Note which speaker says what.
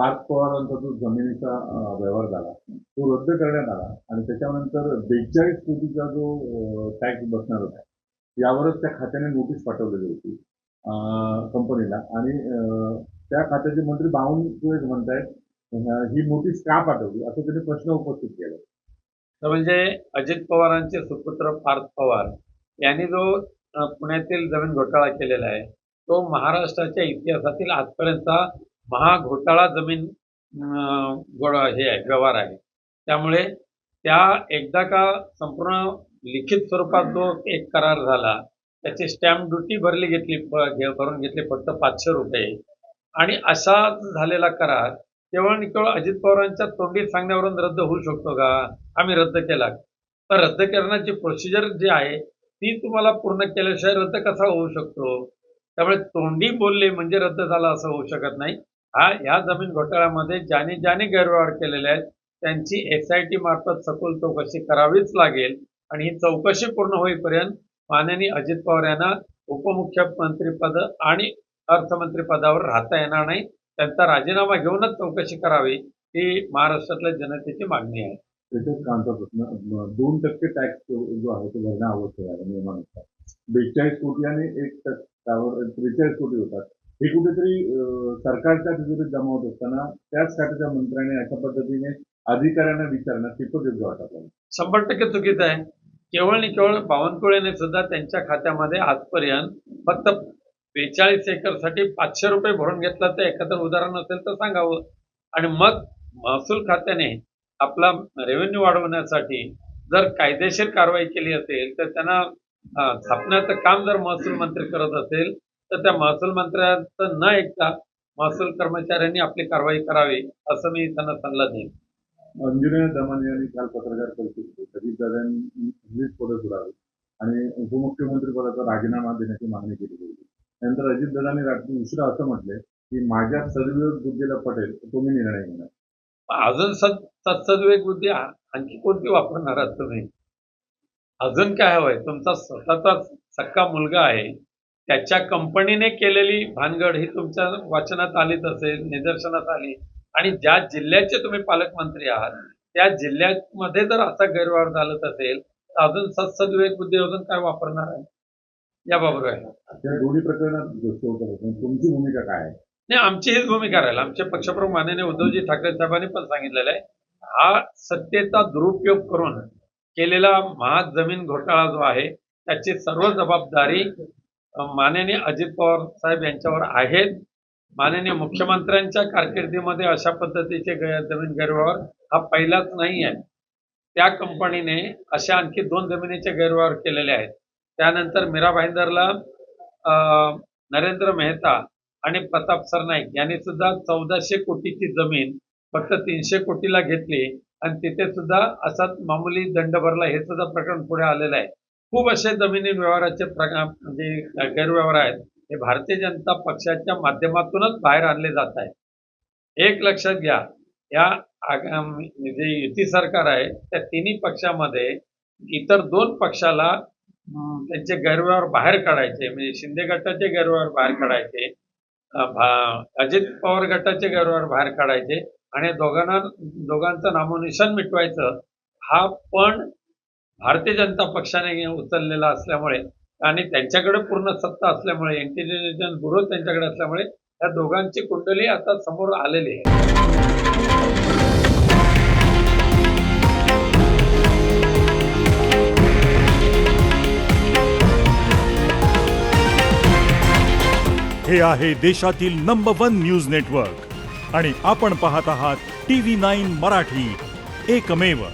Speaker 1: पाच पवारांचा जो जमिनीचा व्यवहार झाला तो रद्द करण्यात आला आणि त्याच्यानंतर बेचाळीस कोटीचा जो टॅक्स बसणार होता यावरच त्या खात्याने नोटीस पाठवलेली होती कंपनीला आणि त्या खात्याचे मंत्री बावनकुळे म्हणतायत ही नोटीस का पाठवली? असं त्यांनी प्रश्न उपस्थित केला.
Speaker 2: तर म्हणजे अजित पवारांचे सुपुत्र पार्थ पवार यांनी जो पुण्यातील जमीन घोटाळा केलेला आहे तो महाराष्ट्राच्या इतिहासातील आजपर्यंतचा महाघोटाळा जमीन गोळा हे आहे व्यवहार आहे. त्यामुळे त्या एकदा का संपूर्ण लिखित स्वरूपात जो एक करार झाला त्याची स्टॅम्प ड्युटी भरली घेतली भरून घेतली फक्त पाचशे रुपये. आणि असा झालेला करार केवळ आणि केवळ अजित पवारांच्या तोंडी सांगण्यावरून रद्द होऊ शकतो का? आम्ही रद्द केला. तर रद्द करण्याची प्रोसिजर जी आहे ती तुम्हाला पूर्ण केल्याशिवाय रद्द कसा होऊ शकतो? त्यामुळे तोंडी बोलले म्हणजे रद्द झाला असं होऊ शकत नाही. हा या जमीन घोटाळ्यामध्ये ज्याने ज्याने गैरव्यवहार केलेले आहेत त्यांची एस आय टी मार्फत सखोल चौकशी करावीच लागेल आणि ही चौकशी पूर्ण होईपर्यंत माननीय अजित पवार यांना उपमुख्यमंत्रीपद आणि अर्थमंत्री पदावर राहता येणार नाही. त्यांचा राजीनामा घेऊनच चौकशी करावी ही महाराष्ट्रातल्या जनतेची मागणी आहे.
Speaker 1: प्रश्न? दोन टक्के टॅक्स जो आहे तो भरणं आवश्यक आहे नियमानुसार बेचाळीस कोटी आणि एक टक्क्यावर त्रेचाळीस कोटी होतात. हे कुठेतरी सरकारच्या तिजोरीत जमा होत असताना त्याच खात्याच्या मंत्र्याने अशा पद्धतीने अधिकाऱ्यांना विचारणं कितपत योग्य वाटत आपल्याला
Speaker 2: शंभर टक्के चुकीचं आहे. केवळ आणि केवळ बावनकुळेने सुद्धा त्यांच्या खात्यामध्ये आजपर्यंत फक्त बेचाळीस एकरसाठी पाचशे रुपये भरून घेतला तर एखादं उदाहरण असेल तर सांगावं. आणि मग महसूल खात्याने आपला रेव्हेन्यू वाढवण्यासाठी जर कायदेशीर कारवाई केली असेल तर त्यांना थापण्याचं काम जर महसूल मंत्री करत असेल तर त्या महसूल मंत्र्यांचं न ऐकता महसूल कर्मचाऱ्यांनी आपली कारवाई करावी असं मी त्यांना सल्ला देईन.
Speaker 1: अंजुने दमाने यांनी काल पत्रकार परिषदेत पदं सोडावी आणि उपमुख्यमंत्री पदाचा राजीनामा देण्याची मागणी केली होती त्यानंतर अजित दादांनी रात्री उशिरा असं म्हटलंय की माझ्या सदविरोध बुद्धीला पटेल तो मी निर्णय घेणार.
Speaker 2: अजून सद सत्सद्वेग बुद्धी आणखी कोणती वापरणार आहात तुम्ही? अजून काय हवंय? तुमचा स्वतःचा सक्का मुलगा आहे. त्याच्या कंपनीने केलेली भानगड ही तुमच्या वाचनात आलीच असेल निदर्शनात आली. आणि ज्या जिल्ह्याचे तुम्ही पालकमंत्री आहात त्या जिल्ह्यामध्ये जर असा गैरव्यवहार झालत असेल तर अजून सत्सद्वेग बुद्धी अजून काय वापरणार आहे? याबाबत आहे
Speaker 1: दोन्ही प्रकरणात. तुमची भूमिका काय आहे?
Speaker 2: नाही आमची हीच भूमिका राहील. आमचे पक्षप्रमुख माननीय उद्धवजी ठाकरे साहेबांनी पण सांगितलेलं आहे. हा सत्तेचा दुरुपयोग करून केलेला महाग जमीन घोटाळा जो आहे त्याची सर्व जबाबदारी माननीय अजित पवार साहेब यांच्यावर आहेत. माननीय मुख्यमंत्र्यांच्या कारकिर्दीमध्ये अशा पद्धतीचे जमीन गैरव्यवहार हा पहिलाच नाही आहे. त्या कंपनीने अशा आणखी दोन जमिनीचे गैरव्यवहार केलेले आहेत. त्यानंतर मीरा भाईंदरला अं, नरेंद्र मेहता आणि प्रताप सरनाईक यांनी सुद्धा चौदाशे कोटीची जमीन फक्त तीनशे कोटीला घेतली आणि तिथे सुद्धा असाच मामूली दंड भरला हे सुद्धा प्रकरण पुढे आलेलं आहे. खूप असे जमिनी व्यवहाराचे प्रकार म्हणजे गैरव्यवहार आहेत. हे भारतीय जनता पक्षाच्या माध्यमातूनच बाहेर आणले जात आहे एक लक्षात घ्या या जे युती सरकार आहे त्या तिन्ही पक्षामध्ये इतर दोन पक्षाला त्यांचे गैरव्यवहार बाहेर काढायचे म्हणजे शिंदे गटाचे गैरव्यवहार बाहेर काढायचे अजित पवार गटाचे गैरव्यवहार बाहेर काढायचे आणि दोघांना दोघांचं नामोनिशन मिटवायचं हा पण भारतीय जनता पक्षाने उचललेला असल्यामुळे आणि त्यांच्याकडे पूर्ण सत्ता असल्यामुळे इंटेलिजन्स ब्युरो त्यांच्याकडे असल्यामुळे या दोघांची कुंडली आता समोर आलेली आहे.
Speaker 3: हे आहे देशातील नंबर वन न्यूज नेटवर्क आणि आपण पाहत आहात टी व्ही नाईन मराठी. एकमेव